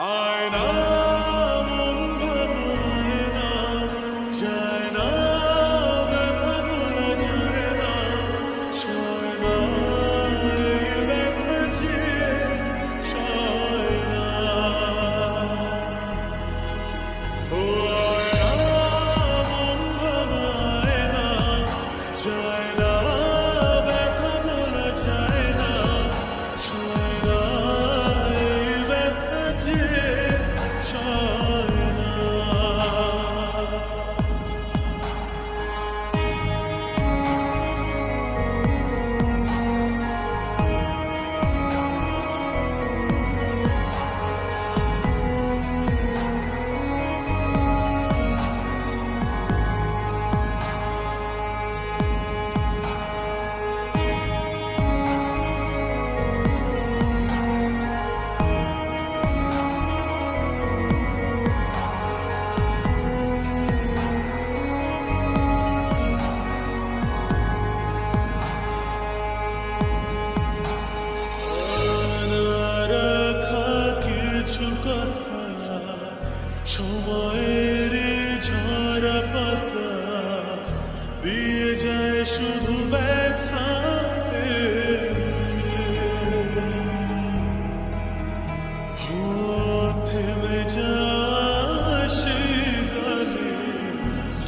Ah.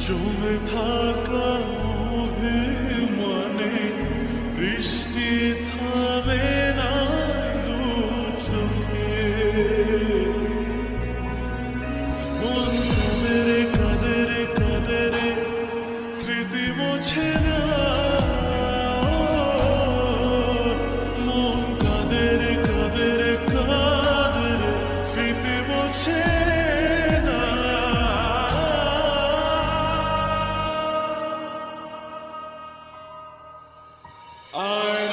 জমে থাকা অভিমানে বৃষ্টি থামে না দু চোখে। কাদের কাদের স্মৃতি মোছে না Our